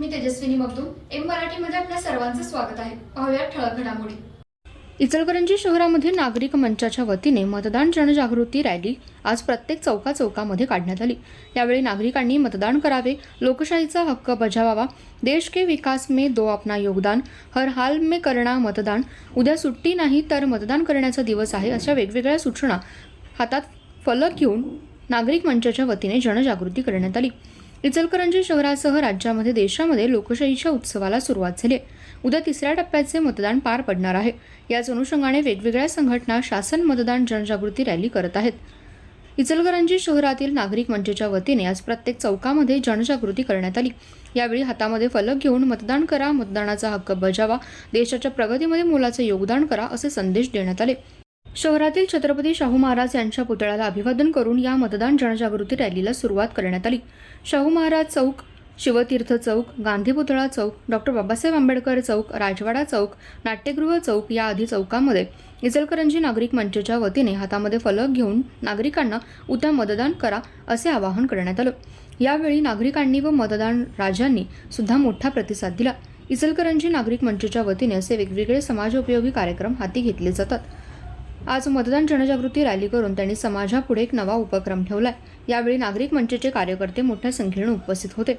मी Tejaswini Magdum M मराठीमध्ये आपल्या सर्वांचं स्वागत आहे. पाहूया ठळक घडामोडी. इचलकरंजी शहरामध्ये नागरिक मंचाच्या वतीने मतदान जनजागृती रॅली आज प्रत्येक चौका चौकामध्ये काढण्यात आली. यावेळी नागरिकांनी मतदान करावे लोकशाहीचा हक्क बजावावा देश के विकास में दो अपना योगदान हर हाल में करणा मतदान उद्या सुट्टी नाही तर मतदान करण्याचा दिवस आहे अशा वेगवेगळ्या सूचना हातात फलक घेऊन नागरिक मंचाच्या वतीने जनजागृती करण्यात आली. इचलकरंजी शहरासह राज्यामध्ये देशामध्ये लोकशाहीच्या उत्सवाला सुरुवात झाली आहे. उद्या तिसऱ्या टप्प्याचे मतदान पार पडणार आहे. याच अनुषंगाने वेगवेगळ्या संघटना शासन मतदान जनजागृती रॅली करत आहेत. इचलकरंजी शहरातील नागरिक मंचच्या वतीने आज प्रत्येक चौकामध्ये जनजागृती करण्यात आली. यावेळी हातामध्ये फलक घेऊन मतदान करा मतदानाचा हक्क बजावा देशाच्या प्रगतीमध्ये मोलाचे योगदान करा असे संदेश देण्यात आले. शहरातील छत्रपती शाहू महाराज यांच्या पुतळ्याला अभिवादन करून या मतदान जनजागृती रॅलीला सुरुवात करण्यात आली. शाहू महाराज चौक शिवतीर्थ चौक गांधी पुतळा चौक डॉक्टर बाबासाहेब आंबेडकर चौक राजवाडा चौक नाट्यगृह चौक या आदी चौकामध्ये इचलकरंजी नागरिक मंचच्या वतीने हातामध्ये फलक घेऊन नागरिकांना उद्या मतदान करा असे आवाहन करण्यात आलं. यावेळी नागरिकांनी व मतदान राजांनी सुद्धा मोठा प्रतिसाद दिला. इचलकरंजी नागरिक मंचच्या वतीने असे वेगवेगळे समाजोपयोगी कार्यक्रम हाती घेतले जातात. आज मतदान जनजागृती रॅली करून त्यांनी समाजापुढे एक नवा उपक्रम ठेवला यावेळी नागरिक मंचचे कार्यकर्ते मोठ्या संख्येने उपस्थित होते.